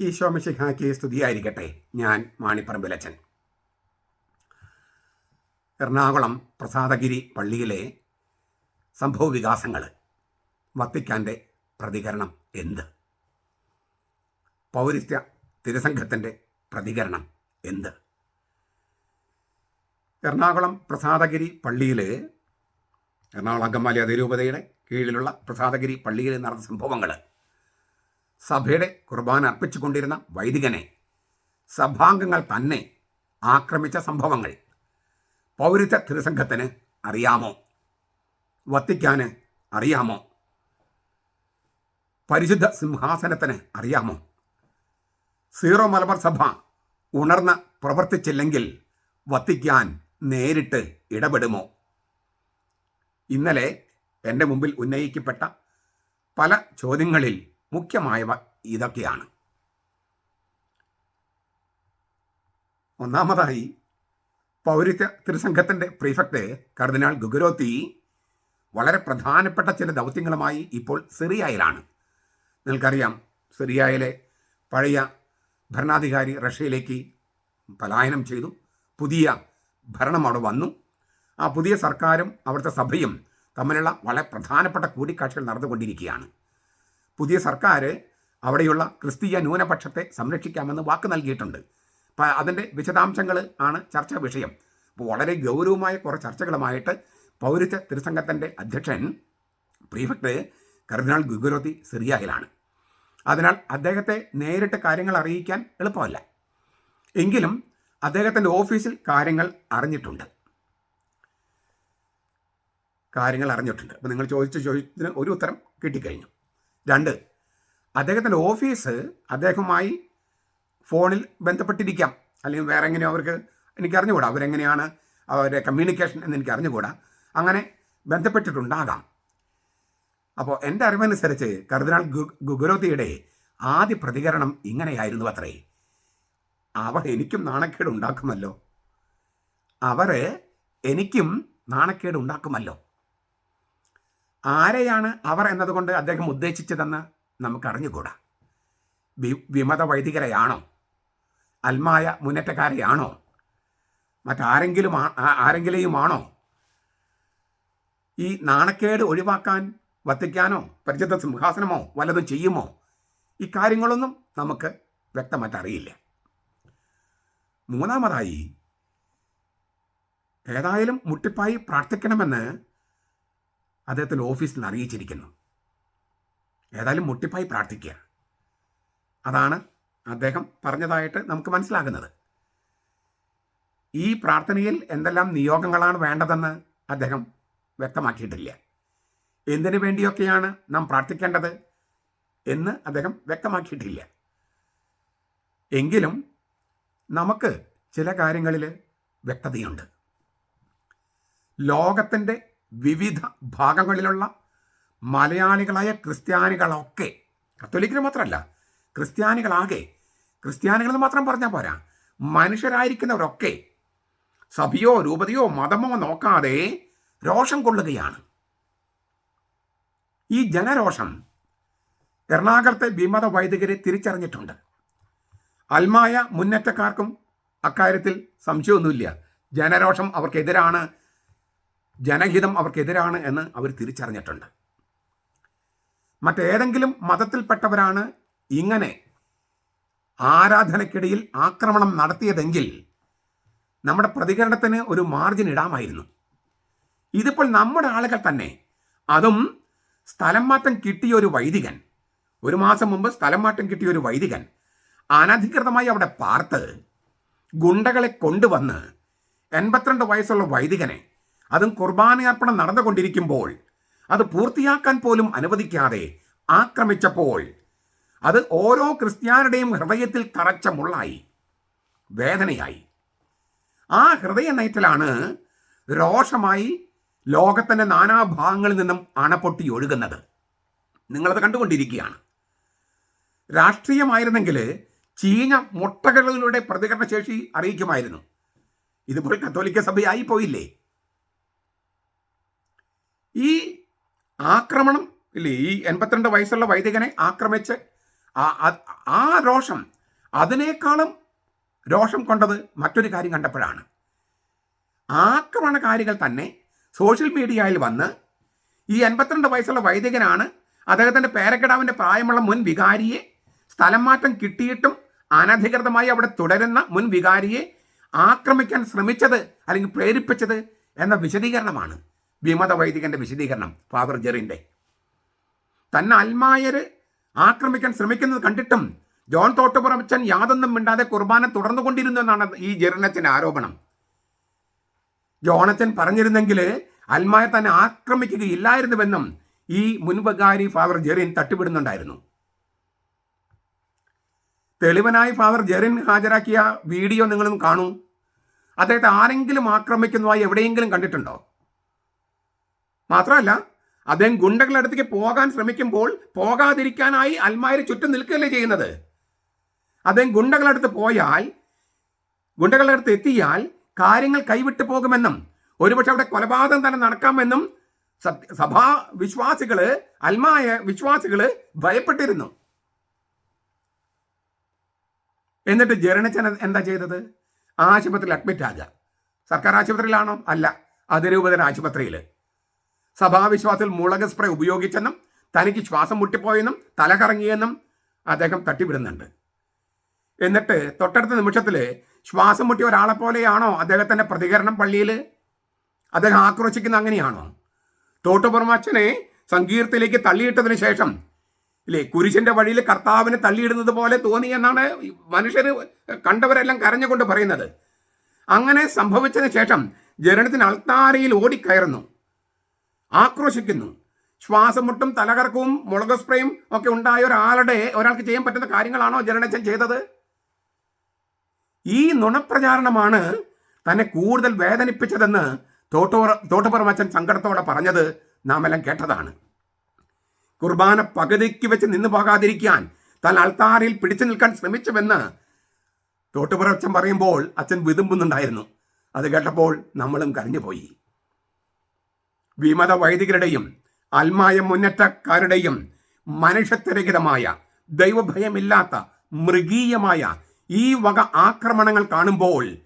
ഈശോമിശിഹാക്കി സ്തുതിയായിരിക്കട്ടെ. ഞാൻ മാണിപ്പറമ്പിലച്ചൻ. എറണാകുളം പ്രസാദഗിരി പള്ളിയിലെ സംഭവവികാസങ്ങൾ വത്തിക്കാന്റെ പ്രതികരണം എന്ത്? പൗരസ്ത്യ തിരുസംഘത്തിന്റെ പ്രതികരണം എന്ത്? എറണാകുളം പ്രസാദഗിരി പള്ളിയിൽ എറണാകുളം അങ്കമാലി അതിരൂപതയുടെ കീഴിലുള്ള പ്രസാദഗിരി പള്ളിയിൽ നടന്ന സംഭവങ്ങൾ സഭയുടെ കുർബാന അർപ്പിച്ചുകൊണ്ടിരുന്ന വൈദികനെ സഭാംഗങ്ങൾ തന്നെ ആക്രമിച്ച സംഭവങ്ങൾ പൗരത്വ തിരുസംഘത്തിന് അറിയാമോ? വത്തിക്കാന് അറിയാമോ? പരിശുദ്ധ സിംഹാസനത്തിന് അറിയാമോ? സീറോ മലബാർ സഭ ഉണർന്ന് പ്രവർത്തിച്ചില്ലെങ്കിൽ വത്തിക്കാൻ നേരിട്ട് ഇടപെടുമോ? ഇന്നലെ എന്റെ മുമ്പിൽ ഉന്നയിക്കപ്പെട്ട പല ചോദ്യങ്ങളിൽ മുഖ്യമായവ ഇതൊക്കെയാണ്. ഒന്നാമതായി പൗരത്വ തിരുസംഘത്തിന്റെ പ്രീഫക്റ്റ് കർദിനാൾ ഗുഗുരോത്തി വളരെ പ്രധാനപ്പെട്ട ചില ദൗത്യങ്ങളുമായി ഇപ്പോൾ സിറിയയിലാണ്. നിങ്ങൾക്കറിയാം സിറിയയിലെ പഴയ ഭരണാധികാരി റഷ്യയിലേക്ക് പലായനം ചെയ്തു. പുതിയ ഭരണം അവിടെ വന്നു. ആ പുതിയ സർക്കാരും അവിടുത്തെ സഭയും തമ്മിലുള്ള വളരെ പ്രധാനപ്പെട്ട കൂടിക്കാഴ്ചകൾ നടന്നുകൊണ്ടിരിക്കുകയാണ്. പുതിയ സർക്കാർ അവിടെയുള്ള ക്രിസ്തീയ ന്യൂനപക്ഷത്തെ സംരക്ഷിക്കാമെന്ന് വാക്ക് നൽകിയിട്ടുണ്ട്. അപ്പം അതിന്റെ വിശദാംശങ്ങൾ ആണ് ചർച്ചാ വിഷയം. അപ്പോൾ വളരെ ഗൗരവമായ കുറേ ചർച്ചകളുമായിട്ട് പൗരത്വ തിരുസംഘത്തിന്റെ അധ്യക്ഷൻ പ്രീഫക്ട് കർദിനാൾ ഗുഗുരോത്തി സിറിയയിലാണ് അതിനാൽ അദ്ദേഹത്തെ നേരിട്ട് കാര്യങ്ങൾ അറിയിക്കാൻ എളുപ്പമല്ല. എങ്കിലും അദ്ദേഹത്തിന്റെ ഓഫീസിൽ കാര്യങ്ങൾ അറിഞ്ഞിട്ടുണ്ട്. കാര്യങ്ങൾ അറിഞ്ഞിട്ടുണ്ട്. അപ്പോൾ നിങ്ങൾ ചോദിച്ച ചോദ്യത്തിന് ഒരു ഉത്തരം കിട്ടിക്കഴിഞ്ഞു. രണ്ട്. അദ്ദേഹത്തിന്റെ ഓഫീസ് അദ്ദേഹവുമായി ഫോണിൽ ബന്ധപ്പെട്ടിരിക്കാം. അല്ലെങ്കിൽ വേറെ എങ്ങനെയോ അവർക്ക് എനിക്ക് അറിഞ്ഞുകൂടാ അവരെങ്ങനെയാണ് അവരുടെ കമ്മ്യൂണിക്കേഷൻ എന്ന് എനിക്ക് അറിഞ്ഞുകൂടാ അങ്ങനെ ബന്ധപ്പെട്ടിട്ടുണ്ടാകാം. അപ്പോൾ എന്റെ അറിവനുസരിച്ച് കർദിനാൾ ഗുഗുരോത്തിയുടെ ആദ്യ പ്രതികരണം ഇങ്ങനെയായിരുന്നു അത്രേ. അവർ എനിക്കും നാണക്കേട് ഉണ്ടാക്കുമല്ലോ. അവർ എനിക്കും നാണക്കേട് ഉണ്ടാക്കുമല്ലോ. ആരെയാണ് അവർ എന്നതുകൊണ്ട് അദ്ദേഹം ഉദ്ദേശിച്ചതെന്ന് നമുക്കറിഞ്ഞുകൂടാ. വി വിമത വൈദികരെയാണോ? അൽമായ മുന്നേറ്റക്കാരെയാണോ മറ്റാരെങ്കിലും ആരെങ്കിലെയുമാണോ? ഈ നാണക്കേട് ഒഴിവാക്കാൻ വത്തിക്കാനോ പരിചിത സിംഹാസനമോ വല്ലതും ചെയ്യുമോ? ഇക്കാര്യങ്ങളൊന്നും കാര്യങ്ങളൊന്നും നമുക്ക് വ്യക്തമായിട്ട് അറിയില്ല മൂന്നാമതായി ഏതായാലും മുട്ടിപ്പായി പ്രാർത്ഥിക്കണമെന്ന് അദ്ദേഹത്തിന്റെ ഓഫീസിൽ അറിയിച്ചിരിക്കുന്നു. ഏതായാലും മുട്ടിപ്പായി പ്രാർത്ഥിക്കുക അതാണ് അദ്ദേഹം പറഞ്ഞതായിട്ട് നമുക്ക് മനസ്സിലാകുന്നത്. ഈ പ്രാർത്ഥനയിൽ എന്തെല്ലാം നിയോഗങ്ങളാണ് വേണ്ടതെന്ന് അദ്ദേഹം വ്യക്തമാക്കിയിട്ടില്ല. എന്തിനു വേണ്ടിയൊക്കെയാണ് നാം പ്രാർത്ഥിക്കേണ്ടത് എന്ന് അദ്ദേഹം വ്യക്തമാക്കിയിട്ടില്ല. എങ്കിലും നമുക്ക് ചില കാര്യങ്ങളിൽ വ്യക്തതയുണ്ട്. ലോകത്തിന്റെ വിവിധ ഭാഗങ്ങളിലുള്ള മലയാളികളായ ക്രിസ്ത്യാനികളൊക്കെ കത്തോലിക്കിന് മാത്രമല്ല ക്രിസ്ത്യാനികളാകെ ക്രിസ്ത്യാനികളെന്ന് മാത്രം പറഞ്ഞാൽ പോരാ മനുഷ്യരായിരിക്കുന്നവരൊക്കെ സഭയോ രൂപതയോ മതമോ നോക്കാതെ രോഷം കൊള്ളുകയാണ്. ഈ ജനരോഷം എറണാകുളത്തെ വിമത വൈദികരെ തിരിച്ചറിഞ്ഞിട്ടുണ്ട്. അൽമായ മുന്നേറ്റക്കാർക്കും അക്കാര്യത്തിൽ സംശയമൊന്നുമില്ല. ജനരോഷം അവർക്കെതിരാണ് ജനഹിതം അവർക്കെതിരാണ് എന്ന് അവർ തിരിച്ചറിഞ്ഞിട്ടുണ്ട്. മറ്റേതെങ്കിലും മതത്തിൽപ്പെട്ടവരാണ് ഇങ്ങനെ ആരാധനയ്ക്കിടയിൽ ആക്രമണം നടത്തിയതെങ്കിൽ നമ്മുടെ പ്രതികരണത്തിന് ഒരു മാർജിൻ ഇടാമായിരുന്നു. ഇതിപ്പോൾ നമ്മുടെ ആളുകൾ തന്നെ അതും സ്ഥലം മാറ്റം കിട്ടിയ ഒരു വൈദികൻ ഒരു മാസം മുമ്പ് സ്ഥലം മാറ്റം കിട്ടിയ ഒരു വൈദികൻ അനധികൃതമായി അവിടെ പാർത്ത് ഗുണ്ടകളെ കൊണ്ടുവന്ന് എൺപത്തിരണ്ട് വയസ്സുള്ള വൈദികനെ അതും കുർബാനയർപ്പണം നടന്നുകൊണ്ടിരിക്കുമ്പോൾ അത് പൂർത്തിയാക്കാൻ പോലും അനുവദിക്കാതെ ആക്രമിച്ചപ്പോൾ അത് ഓരോ ക്രിസ്ത്യാനിയുടെയും ഹൃദയത്തിൽ തറച്ച മുള്ളായി വേദനയായി. ആ ഹൃദയനയറ്റിലാണ് രോഷമായി ലോകത്തിന്റെ നാനാഭാഗങ്ങളിൽ നിന്നും അണപൊട്ടി ഒഴുകുന്നത്. നിങ്ങളത് കണ്ടുകൊണ്ടിരിക്കുകയാണ്. രാഷ്ട്രീയമായിരുന്നെങ്കിൽ ചീഞ്ഞ മുട്ടകളിലൂടെ പ്രതികരണശേഷി അറിയിക്കുമായിരുന്നു. ഇതുപോലെ കത്തോലിക്ക സഭയായി പോയില്ലേ? ഈ ആക്രമണം ഇല്ലേ ഈ എൺപത്തിരണ്ട് വയസ്സുള്ള വൈദികനെ ആക്രമിച്ച് ആ- രോഷം അതിനേക്കാളും രോഷം കൊണ്ടത് മറ്റൊരു കാര്യം കണ്ടപ്പോഴാണ്. ആക്രമണകാരികൾ തന്നെ സോഷ്യൽ മീഡിയയിൽ വന്ന് ഈ എൺപത്തിരണ്ട് വയസ്സുള്ള വൈദികനാണ് അദ്ദേഹത്തിന്റെ പേരക്കിടാവിന്റെ പ്രായമുള്ള മുൻ വികാരിയെ സ്ഥലം മാറ്റം കിട്ടിയിട്ടും അനധികൃതമായി അവിടെ തുടരുന്ന മുൻ വികാരിയെ ആക്രമിക്കാൻ ശ്രമിച്ചത് അല്ലെങ്കിൽ പ്രേരിപ്പിച്ചത് എന്ന വിശദീകരണമാണ്. വിമത വൈദികന്റെ വിശദീകരണം ഫാദർ ജെറിന്റെ തന്നെ അൽമായർ ആക്രമിക്കാൻ ശ്രമിക്കുന്നത് കണ്ടിട്ടും ജോൺ തോട്ടുപുറമച്ചൻ യാതൊന്നും മിണ്ടാതെ കുർബാന തുടർന്നു കൊണ്ടിരുന്നു എന്നാണ് ഈ ജെറിനച്ചന്റെ ആരോപണം. ജോണച്ചൻ പറഞ്ഞിരുന്നെങ്കിൽ അൽമായ തന്നെ ആക്രമിക്കുകയില്ലായിരുന്നുവെന്നും ഈ മുൻപകാരി ഫാദർ ജെറിൻ തട്ടിവിടുന്നുണ്ടായിരുന്നു. തെളിവനായി ഫാദർ ജെറിൻ ഹാജരാക്കിയ വീഡിയോ നിങ്ങളും കാണൂ. അദ്ദേഹത്തെ ആരെങ്കിലും ആക്രമിക്കുന്നതായി എവിടെയെങ്കിലും കണ്ടിട്ടുണ്ടോ? മാത്രമല്ല അദ്ദേഹം ഗുണ്ടകളുടെ അടുത്തേക്ക് പോകാൻ ശ്രമിക്കുമ്പോൾ പോകാതിരിക്കാനായി അൽമാരി ചുറ്റും നിൽക്കുകയല്ലേ ചെയ്യുന്നത്? അദ്ദേഹം ഗുണ്ടകളുടെ അടുത്ത് പോയാൽ ഗുണ്ടകളുടെ അടുത്ത് എത്തിയാൽ കാര്യങ്ങൾ കൈവിട്ടു പോകുമെന്നും ഒരുപക്ഷെ അവിടെ കൊലപാതകം തന്നെ നടക്കാമെന്നും സഭാ വിശ്വാസികൾ അൽമായ വിശ്വാസികൾ ഭയപ്പെട്ടിരുന്നു. എന്നിട്ട് ജരണച്ചൻ എന്താ ചെയ്തത്? ആശുപത്രിയിൽ അഡ്മിറ്റ് ആകുക സർക്കാർ ആശുപത്രിയിലാണോ? അല്ല. അതിരൂപതര ആശുപത്രിയിൽ സഭാവിശ്വാസത്തിൽ മുളക് സ്പ്രേ ഉപയോഗിച്ചെന്നും തനിക്ക് ശ്വാസം മുട്ടിപ്പോയെന്നും തല കറങ്ങിയെന്നും അദ്ദേഹം തട്ടിവിടുന്നുണ്ട്. എന്നിട്ട് തൊട്ടടുത്ത നിമിഷത്തിൽ ശ്വാസം മുട്ടിയ ഒരാളെ പോലെയാണോ അദ്ദേഹത്തിന്റെ പ്രതികരണം പള്ളിയിൽ അദ്ദേഹം ആക്രോശിക്കുന്ന അങ്ങനെയാണോ? തോട്ടുപുറമാച്ചനെ സങ്കീർത്തിലേക്ക് തള്ളിയിട്ടതിന് ശേഷം ഇല്ലേ കുരിശിന്റെ വഴിയിൽ കർത്താവിനെ തള്ളിയിടുന്നത് പോലെ തോന്നി എന്നാണ് മനുഷ്യർ കണ്ടവരെല്ലാം കരഞ്ഞുകൊണ്ട് പറയുന്നത്. അങ്ങനെ സംഭവിച്ചതിന് ശേഷം ജനനത്തിന് അൾത്താരയിൽ ഓടിക്കയറുന്നു. ആക്രോശിക്കുന്നു. ശ്വാസം മുട്ടും തലകറക്കവും മുളക് സ്പ്രേയും ഒക്കെ ഉണ്ടായ ഒരാളുടെ ഒരാൾക്ക് ചെയ്യാൻ പറ്റുന്ന കാര്യങ്ങളാണോ ജനനച്ചൻ ചെയ്തത്? ഈ നുണപ്രചാരണമാണ് തന്നെ കൂടുതൽ വേദനിപ്പിച്ചതെന്ന് തോട്ടോറ തോട്ടുപുറമച്ചൻ സങ്കടത്തോടെ പറഞ്ഞത് നാം എല്ലാം കേട്ടതാണ്. കുർബാന പകുതിക്ക് വെച്ച് നിന്നു പോകാതിരിക്കാൻ താൻ അൾത്താരയിൽ പിടിച്ചു നിൽക്കാൻ ശ്രമിച്ചുവെന്ന് തോട്ടുപുറച്ചൻ പറയുമ്പോൾ അച്ഛൻ വിതുമ്പുന്നുണ്ടായിരുന്നു. അത് കേട്ടപ്പോൾ നമ്മളും കരഞ്ഞുപോയി. വിമത വൈദികരുടെയും അൽമായ മുന്നേറ്റക്കാരുടെയും മനുഷ്യത്വരഹിതമായ ദൈവഭയമില്ലാത്ത മൃഗീയമായ ഈ വക ആക്രമണങ്ങൾ കാണുമ്പോൾ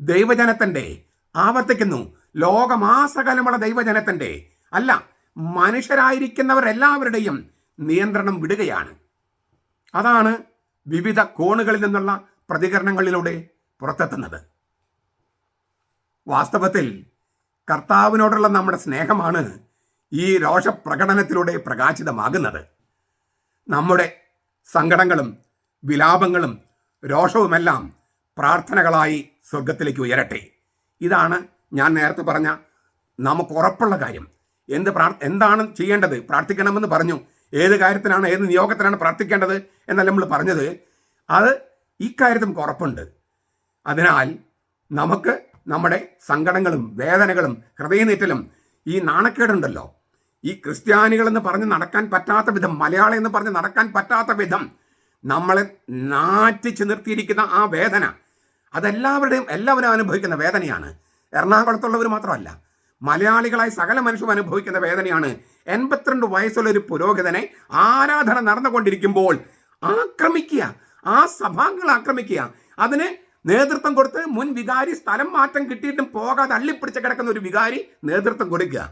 ദൈവജനത്തിന്റെ ആവർത്തിക്കുന്നു. ലോകമാസകലമുള്ള ദൈവജനത്തിന്റെ അല്ല മനുഷ്യരായിരിക്കുന്നവരെല്ലാവരുടെയും നിയന്ത്രണം വിടുകയാണ്. അതാണ് വിവിധ കോണുകളിൽ നിന്നുള്ള പ്രതികരണങ്ങളിലൂടെ പുറത്തെത്തുന്നത്. വാസ്തവത്തിൽ കർത്താവിനോടുള്ള നമ്മുടെ സ്നേഹമാണ് ഈ രോഷപ്രകടനത്തിലൂടെ പ്രകാശിതമാകുന്നത്. നമ്മുടെ സങ്കടങ്ങളും വിലാപങ്ങളും രോഷവുമെല്ലാം പ്രാർത്ഥനകളായി സ്വർഗത്തിലേക്ക് ഉയരട്ടെ. ഇതാണ് ഞാൻ നേരത്തെ പറഞ്ഞ നമുക്ക് ഉറപ്പുള്ള കാര്യം. എന്ത് പ്രാർ എന്താണ് ചെയ്യേണ്ടത്? പ്രാർത്ഥിക്കണമെന്ന് പറഞ്ഞു. ഏത് കാര്യത്തിനാണ് ഏത് നിയോഗത്തിനാണ് പ്രാർത്ഥിക്കേണ്ടത് എന്നല്ല നമ്മൾ പറഞ്ഞത്. അത് ഇക്കാര്യത്തിൽ ഉറപ്പുണ്ട്. അതിനാൽ നമുക്ക് നമ്മുടെ സങ്കടങ്ങളും വേദനകളും ഹൃദയനീറ്റലും ഈ നാണക്കേടുണ്ടല്ലോ. ഈ ക്രിസ്ത്യാനികൾ എന്ന് പറഞ്ഞ് നടക്കാൻ പറ്റാത്ത വിധം മലയാളി എന്ന് പറഞ്ഞ് നടക്കാൻ പറ്റാത്ത വിധം നമ്മളെ നാറ്റിച്ച് നിർത്തിയിരിക്കുന്ന ആ വേദന അതെല്ലാവരുടെയും എല്ലാവരും അനുഭവിക്കുന്ന വേദനയാണ്. എറണാകുളത്തുള്ളവർ മാത്രമല്ല മലയാളികളായി സകല മനുഷ്യരും അനുഭവിക്കുന്ന വേദനയാണ്. എൺപത്തിരണ്ട് വയസ്സുള്ള ഒരു പുരോഹിതനെ ആരാധന നടന്നുകൊണ്ടിരിക്കുമ്പോൾ ആക്രമിക്കുക ആ സഭാംഗങ്ങൾ ആക്രമിക്കുക അതിന് നേതൃത്വം കൊടുത്ത് മുൻ വികാരി സ്ഥലം മാറ്റം കിട്ടിയിട്ടും പോകാതെ അള്ളിപ്പിടിച്ച് കിടക്കുന്ന ഒരു വികാരി നേതൃത്വം കൊടുക്കുക.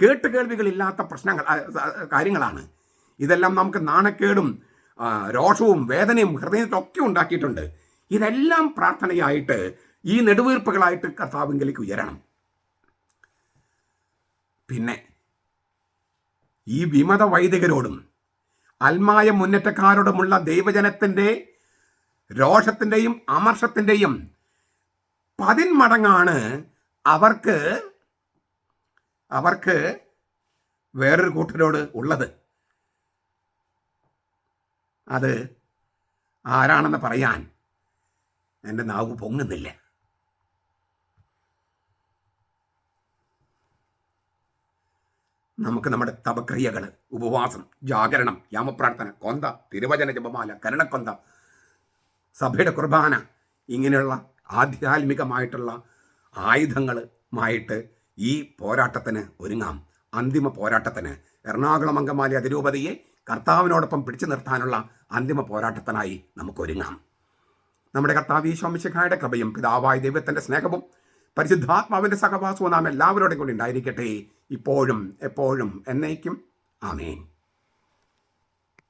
കേട്ടുകേൾവികളില്ലാത്ത പ്രശ്നങ്ങൾ കാര്യങ്ങളാണ്. ഇതെല്ലാം നമുക്ക് നാണക്കേടും രോഷവും വേദനയും ഹൃദയത്തിലൊക്കെ ഉണ്ടാക്കിയിട്ടുണ്ട്. ഇതെല്ലാം പ്രാർത്ഥനയായിട്ട് ഈ നെടുവീർപ്പുകളായിട്ട് കർത്താവിംഗലേക്ക് ഉയരണം. പിന്നെ ഈ വിമത വൈദികരോടും അൽമായ മുന്നേറ്റക്കാരോടുമുള്ള ദൈവജനത്തിന്റെ രോഷത്തിന്റെയും അമർഷത്തിന്റെയും പതിന്മടങ്ങാണ് അവർക്ക് അവർക്ക് വേറൊരു കൂട്ടരോട് ഉള്ളത്. അത് ആരാണെന്ന് പറയാൻ എന്റെ നാവ് പൊങ്ങുന്നില്ല. നമുക്ക് നമ്മുടെ തപക്രിയകൾ ഉപവാസം ജാഗരണം യാമപ്രാർത്ഥന കൊന്ത തിരുവചന ജപമാല കരുണക്കൊന്ത സഭയുടെ കുർബാന ഇങ്ങനെയുള്ള ആധ്യാത്മികമായിട്ടുള്ള ആയുധങ്ങളുമായിട്ട് ഈ പോരാട്ടത്തിന് ഒരുങ്ങാം. അന്തിമ പോരാട്ടത്തിന്. എറണാകുളം അങ്കമാലി അതിരൂപതയെ കർത്താവിനോടൊപ്പം പിടിച്ചു നിർത്താനുള്ള അന്തിമ പോരാട്ടത്തിനായി നമുക്കൊരുങ്ങാം നമ്മുടെ കർത്താവ് ഈശോമിശിഖായുടെ കൃപയും പിതാവായ ദൈവത്തിന്റെ സ്നേഹവും പരിശുദ്ധാത്മാവിന്റെ സഹവാസവും നാം എല്ലാവരോടും കൂടി ഉണ്ടായിരിക്കട്ടെ. ഇപ്പോഴും എപ്പോഴും എന്നേക്കും. ആമേൻ.